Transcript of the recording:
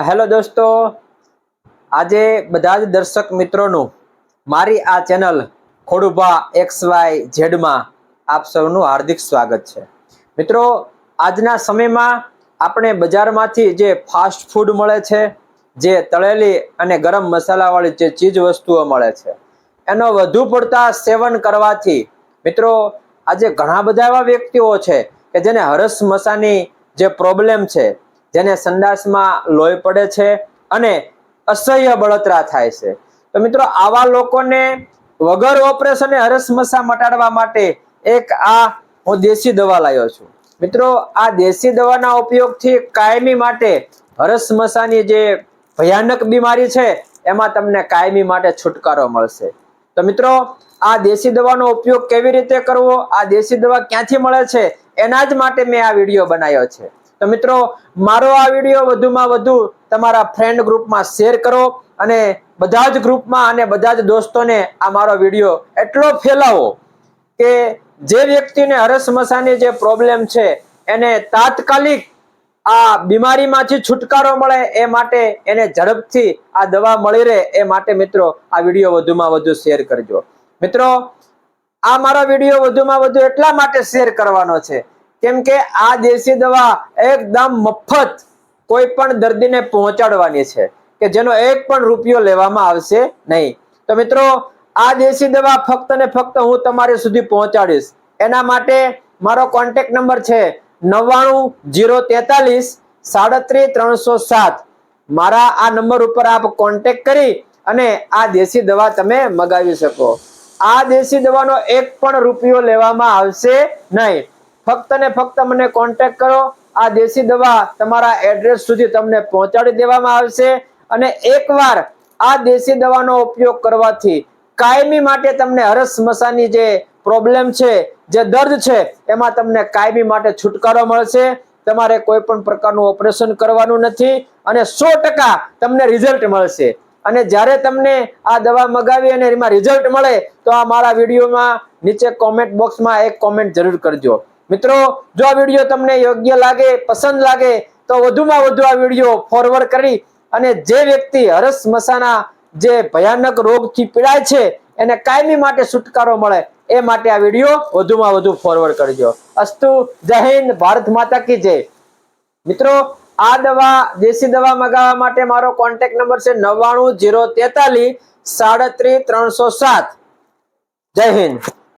Hello દોસ્તો. આજે બધા જ દર્શક મિત્રોનું મારી આ ચેનલ ખોડુભા એક્સ વાય ઝેડમાં આપ સૌનું હાર્દિક સ્વાગત છે. મિત્રો, આજના સમયમાં આપણે બજારમાંથી જે ફાસ્ટ ફૂડ મળે છે, જે તળેલી અને ગરમ મસાલાવાળી જે ચીજ વસ્તુઓ મળે છે, એનો વધુ પડતા સેવન કરવાથી મિત્રો, આજે ઘણા બધા એવા વ્યક્તિઓ છે કે જેને હરસ મસાની જે પ્રોબ્લેમ છે જેને સંડાસમાં લોહી પડે છે અને અસહ્ય બળતરા થાય છે. તો મિત્રો, આવા લોકોને વગર ઓપરેશને હરસમસા મટાડવા માટે એક આ હું દેશી દવા લાવ્યો છું. મિત્રો, આ દેશી દવાના ઉપયોગથી કાયમી માટે હરસમસાની જે ભયાનક બીમારી છે, એમાં તમને કાયમી માટે છુટકારો મળશે. તો મિત્રો, આ દેશી દવાનો ઉપયોગ કેવી રીતે કરવો? આ દેશી દવા ક્યાંથી મળે છે? એના જ માટે મેં આ વીડિયો બનાવ્યો છે. તો મિત્રો, મારો આ વીડિયો વધુમાં વધુ તમારા ફ્રેન્ડ ગ્રુપમાં શેર કરો અને બધા જ ગ્રુપમાં અને બધા જ દોસ્તોને આ મારો વીડિયો એટલો ફેલાવો કે જે વ્યક્તિને હરસમસાની જે પ્રોબ્લેમ છે, એને તાત્કાલિક આ બીમારીમાંથી છુટકારો મળે એ માટે એને ઝડપથી આ દવા મળી રહે એ માટે મિત્રો આ વીડિયો વધુમાં વધુ શેર કરજો. મિત્રો, આ મારો વીડિયો વધુમાં વધુ એટલા માટે શેર કરવાનો છે કેમ કે આ દેશી દવા એકદમ મફત કોઈ પણ દર્દીને પહોંચાડવાની છે કે જેનો એક પણ રૂપિયો લેવામાં આવશે નહીં. તો મિત્રો, આ દેશી દવા ફક્ત ને ફક્ત હું તમારી સુધી પહોંચાડીશ. એના માટે મારો કોન્ટેક્ટ નંબર છે નવ્વાણું જીરો તેતાલીસ સાડત્રીસ ત્રણસો સાત. મારા આ નંબર ઉપર આપ કોન્ટેક્ટ કરી અને આ દેશી દવા તમે મગાવી શકો. આ દેશી દવાનો એક પણ રૂપિયો લેવામાં આવશે નહીં. ફક્ત ને ફક્ત મને કોન્ટેક્ટ કરો. આ દેશી દવા તમારા એડ્રેસ સુધી તમને પહોંચાડી દેવામાં આવશે. અને એકવાર આ દેશી દવાનો ઉપયોગ કરવાથી કાયમી માટે તમને હરસ મસાની જે પ્રોબ્લેમ છે, જે દર્દ છે, એમાં તમને કાયમી માટે છુટકારો મળશે. તમારે કોઈ પણ પ્રકારનું ઓપરેશન કરવાનું નથી અને સો તમને રિઝલ્ટ મળશે. અને જ્યારે તમને આ દવા મગાવી અને એમાં રિઝલ્ટ મળે, તો આ મારા વિડીયોમાં નીચે કોમેન્ટ બોક્સમાં એક કોમેન્ટ જરૂર કરજો. મિત્રો, જો આ વીડિયો તમને યોગ્ય લાગે, પસંદ લાગે, તો વધુમાં વધુ આ વીડિયો ફોરવર્ડ કરી અને જે વ્યક્તિ હરસ મસાના જે ભયાનક રોગથી પીડાય છે, એને કાયમી માટે છુટકારો મળે, એ માટે આ વીડિયો વધુમાં વધુ ફોરવર્ડ કરજો. અસ્તુ, જય હિન્દ, ભારત માતા કી જય. મિત્રો, આ દવા, દેશી દવા મગાવવા માટે મારો કોન્ટેક્ટ નંબર છે નવ્વાણું, જીરો તેતાલીસ, સાડત્રીસ, ત્રણસો સાત. જય હિન્દ.